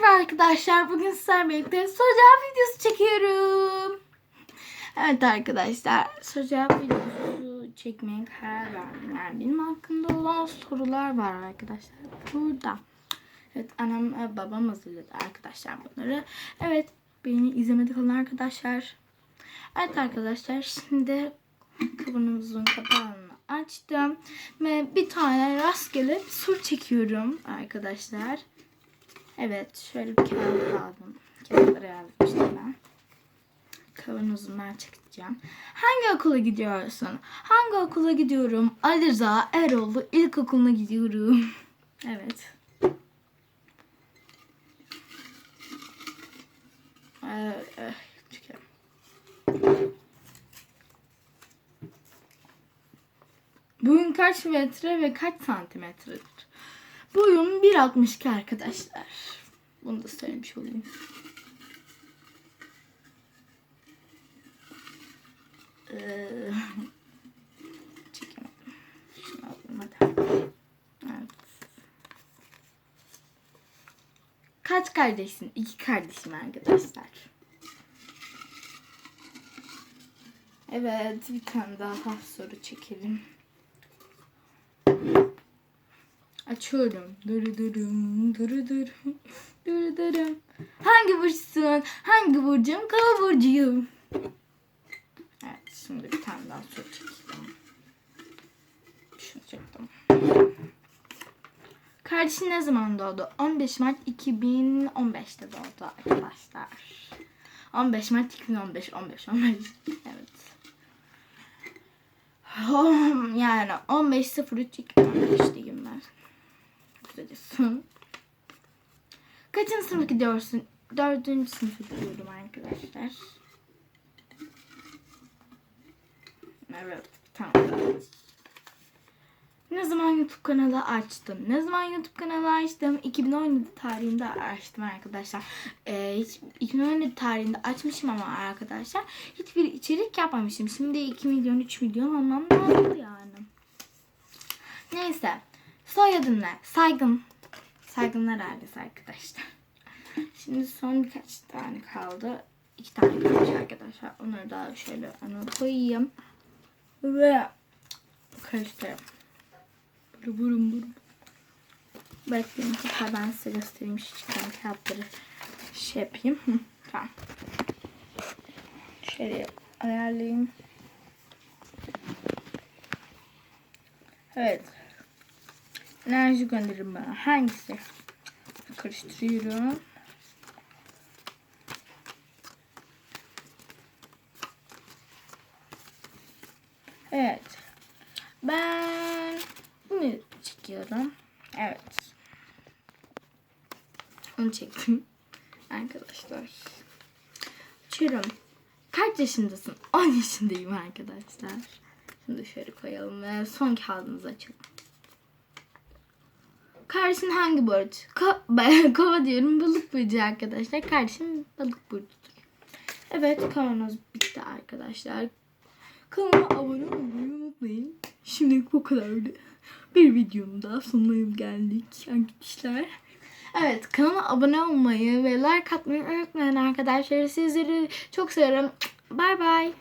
Merhaba arkadaşlar. Bugün sizlerle birlikte soru cevap videosu çekiyorum. Evet arkadaşlar. Soru cevap videosu çekmeye karar verdim. Yani benim hakkında olan sorular var arkadaşlar. Burada. Evet annem ve babam hazırladı arkadaşlar bunları. Evet beni izlemedik olan arkadaşlar. Evet arkadaşlar şimdi kabımızın kapağını açtım. Ve bir tane rastgele bir soru çekiyorum arkadaşlar. Evet şöyle bir kağıt aldım. Kağıtları yazmıştım ben. Kavanozumdan çekeceğim. Hangi okula gidiyorsun? Hangi okula gidiyorum? Ali Rıza Eroğlu İlkokulu'na gidiyorum. Evet. Ee, eh. Boyun kaç metre ve kaç santimetredir? Boyum 1.62 arkadaşlar. Bunu da söylemiş olayım. Ee, çekemedim. Şunu. Evet. Kaç kardeşsin? İki kardeşim arkadaşlar. Evet bir tane daha soru çekelim. Açıyorum. Duru durum, duru durum. Hangi burçsun? Hangi burcum? Kova burcuyum. Evet, şimdi bir tane daha soru çekeceğim. Şunu çektim. Kardeşin ne zaman doğdu? 15 Mart 2015'te doğdu arkadaşlar. 15 Mart 2015, 15, 15. Evet. Yani 15.03 2015 diyeyim ben. Kısacası. Kaçıncı sınıf gidiyorsun? Dördüncü sınıfa gidiyorum arkadaşlar. Evet, tamam. Ne zaman YouTube kanalı açtım? Ne zaman YouTube kanalı açtım? 2017 tarihinde açtım arkadaşlar. Ee, hiç, 2017 tarihinde açmışım ama arkadaşlar hiçbir içerik yapmamışım. Şimdi 2 milyon 3 milyon olmam lazım yani. Neyse. Soyadın ne? Saygın. Saygınlar ailesi arkadaşlar. Şimdi son birkaç tane kaldı. İki tane kalmış arkadaşlar. Onları da şöyle ana koyayım. Ve karıştırayım. Buru burum burum. Bekleyin hatta ben size göstereyim şu çıkan kağıtları şey yapayım. Tamam. Şöyle ayarlayayım. Evet. Enerji gönderin bana. Hangisi? Karıştırıyorum. Evet. Ben bunu çekiyorum. Evet. Onu çektim. Arkadaşlar. Açıyorum. Kaç yaşındasın? 10 yaşındayım arkadaşlar. Şimdi şöyle koyalım ve son kağıdımızı açalım. Kardeşin hangi burç? Ko kova diyorum balık burcu arkadaşlar. Kardeşim balık burcudur. Evet kavanoz bitti arkadaşlar. Kanalıma abone olmayı unutmayın. Şimdilik bu kadardı. Bir videonun daha sonuna geldik arkadaşlar. Evet kanalıma abone olmayı ve like atmayı unutmayın arkadaşlar. Sizleri çok seviyorum. Bye bye.